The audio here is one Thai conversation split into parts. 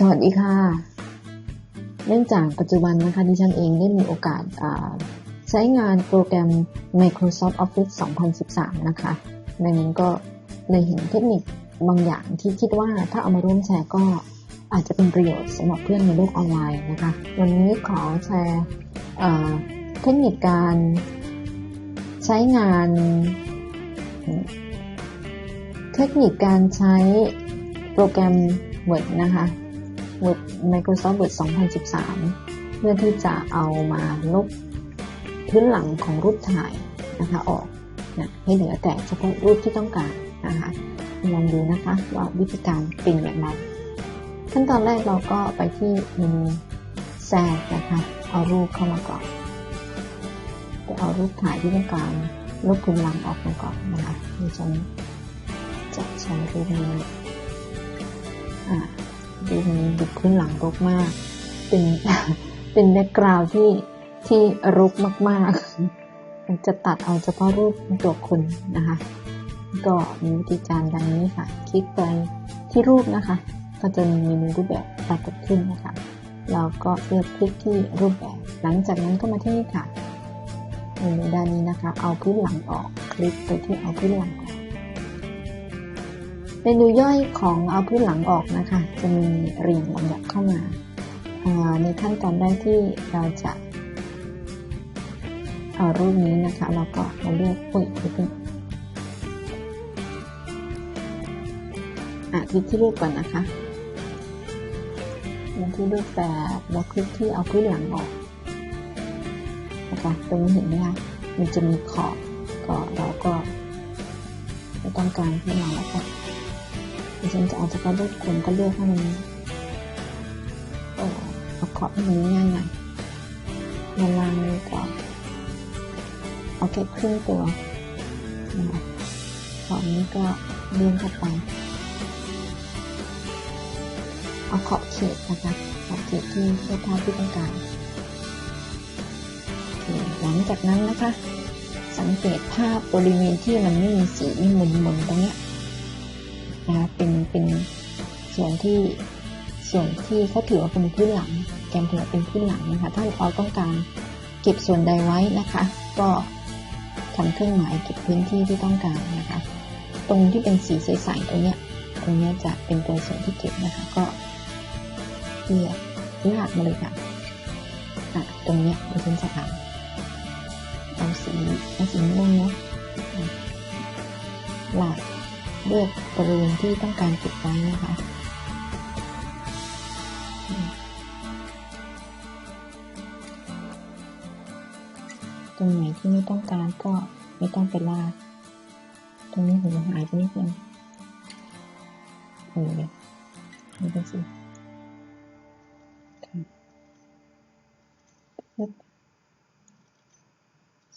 สวัสดีค่ะ เนื่องจากปัจจุบันนะคะดิฉันเองได้มีโอกาสใช้งานโปรแกรม Microsoft Office 2013 นะคะ ในนั้นก็เลยเห็นเทคนิคบางอย่างที่คิดว่าถ้าเอามาร่วมแชร์ก็อาจจะเป็นประโยชน์สำหรับเพื่อนในโลกออนไลน์นะคะ วันนี้ขอแชร์เทคนิคการใช้งาน เทคนิคการใช้โปรแกรม Word นะคะ Word Microsoft Word 2013 เพื่อที่จะเอามาลบพื้นหลังของรูปถ่ายนะคะออกนะให้เหลือแต่เฉพาะรูปที่ต้องการนะคะลองดูนะคะว่าวิธีการเป็นอย่างไรขั้นตอนแรกเราก็ไปที่เมนูแทรกนะคะเอารูปเข้ามาก่อนจะเอารูปถ่ายที่ต้องการลบพื้นหลังออกมาก่อนนะคะดิฉันจะใช้รูปนี้อ่า ดูนี้ดูพื้นหลังรกมาก เป็นเป็นแบ็กกราวที่ที่รกมากๆมันจะตัดเอาเฉพาะรูปตัวคนนะคะ ก็มีวิธีการดังนี้ค่ะ คลิกไปที่รูปนะคะ ก็จะมีเมนูรูปแบบปรากฏขึ้นนะคะเราก็เลือกคลิกที่รูปแบบ หลังจากนั้นก็มาที่นี่ค่ะเมนูด้านนี้นะคะ เอาพื้นหลังออก คลิกไปที่เอาพื้นหลังออก มนูย่อยของเอาพื้นหลังออกนะคะ จะมีเรียงลำดับเข้ามาในขั้นตอนแรกที่เราจะเอารูปนี้นะคะเราก็มาเลือกปุ่ยขึ้นอะคลิกที่รูปก่อนนะคะมาที่รูปแบบแล้วคลิกที่เอาพื้นหลังออกนะคะตรงนี้เห็นไหมคะมันจะมีขอบก็เราก็ไม่ต้องการพื้นหลังแล้วก็ ดิฉันจะเอาเฉพาะรูปคนก็เลือกให้มันเอาขอบให้มันง่ายหน่อยเวลานี้ก็เอาแค่ครึ่งตัวนะคะขอบนี้ก็เลื่อนเข้าไป เอาขอบเขตนะคะขอบเขตที่เสื้อผ้าที่ต้องการหลังจากนั้นนะคะ สังเกตภาพบริเวณที่มันไม่มีสีหมุนๆตรงเนี้ยนะเป็นเป็นส่วนที่ส่วนที่เขาถือว่าเป็นพื้นหลัง แกมถือว่าเป็นพื้นหลังนะคะ ถ้าเราต้องการเก็บส่วนใดไว้นะคะ ก็ทำเครื่องหมายเก็บพื้นที่ที่ต้องการนะคะ ตรงที่เป็นสีใสๆตรงเนี้ยตรงเนี้ยจะเป็นตัวส่วนที่เก็บนะคะ ก็เลือกลากมาเลยค่ะอะตรงเนี้ยดิฉันจะเอาเอาสีเอาสีม่วงเนาะลาก เลือกบริเวณที่ต้องการเก็บไว้นะคะตรงไหนที่ไม่ต้องการก็ไม่ต้องไปลาก ตรงนี้หัวหายไปนิดนึงเออนี่ก็สิ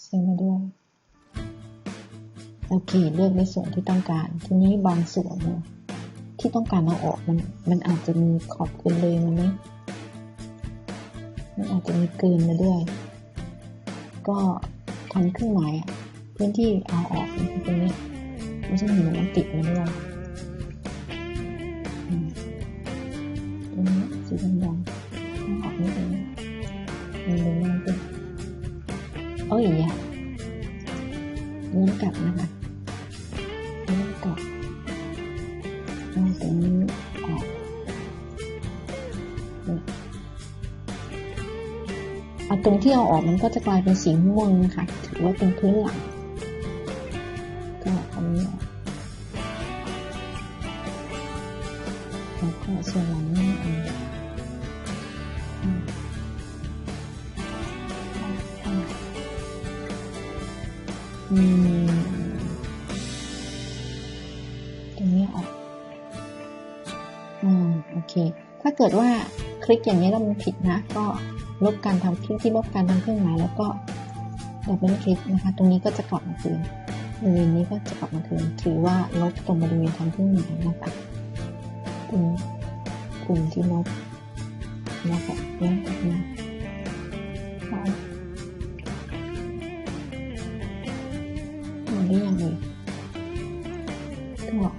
เซ็นมาด้วย โอเค เลือกในส่วนที่ต้องการ ทีนี้บางส่วนที่ต้องการเอาออกมันมันอาจจะมีขอบเกินเลยมันไหมมันอาจจะมีเกินมาด้วย ก็ทำเครื่องหมายพื้นที่เอาออกตรงนี้ไม่ใช่เห็นมันติดมาด้วยตรงนี้สีดำๆต้องออกนิดนึงมันเลยมากขึ้นเอ้ยอะนี้กลับนะคะ ตรงที่เอาออกมันก็จะกลายเป็นสีม่วงนะคะถือว่าเป็นพื้นหลังก็อานี้ออกแล้วก็ส่วนหลังนี่เอาอืมตรงนี้ออกอืมโอเค ถ้าเกิดว่าคลิกอย่างนี้แล้วมันผิดนะ ก็ ลบการทำคลิกที่ลบการทำเครื่องหมายแล้วก็ดับเบิลคลิกนะคะ ตรงนี้ก็จะกลับมาคืนบริเวณนี้ก็จะกลับมาคืนถือว่าลบตรงบริเวณทำเครื่องหมายนะคะเป็นกลุ่มที่ลบนะคะเรื่องแบบนี้ได้ยังเลยก็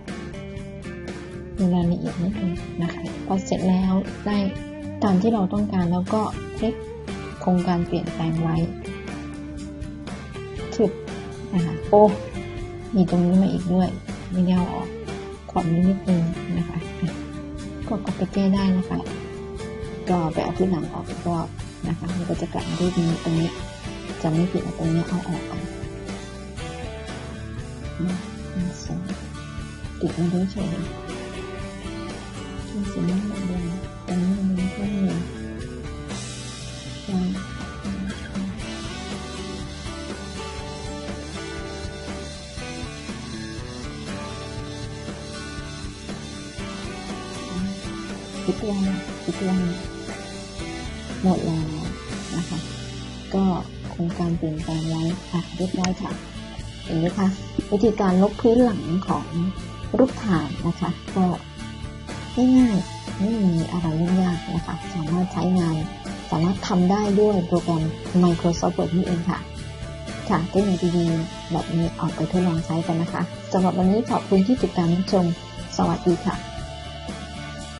มีรายละเอียดนิดนึงนะคะพอเสร็จแล้วได้ ตามที่เราต้องการแล้วก็คลิกโครงการเปลี่ยนแปลงไว้ถึกนะคะโอ้มีตรงนี้มาอีกด้วย ไม่ได้เอาออกขอนี้นิดนึงนะคะ ก็กดไปแก้ได้นะคะ ก็ไปเอาที่หลังออกอีกรอบนะคะมันก็จะกลับมารูปนี้ตรงนี้จะไม่ผิดตรงนี้เอาออกก่อนติดมาด้วยเฉยที่สีน้ำ คิดว่าคิดว่าหมดแล้วนะคะ ก็โครงการเปลี่ยนแปลงไว้ค่ะเรียบร้อยค่ะเห็นไหมคะวิธีการลบพื้นหลังของรูปถ่ายนะคะ ก็ง่ายๆไม่มีอะไรยุ่งยากนะคะ สามารถใช้งานสามารถทำได้ด้วยโปรแกรม Microsoft Word นี่เองค่ะ ค่ะเทคนิคดีๆแบบนี้เอาไปทดลองใช้กันนะคะสำหรับวันนี้ขอบคุณที่ติดตามชม สวัสดีค่ะ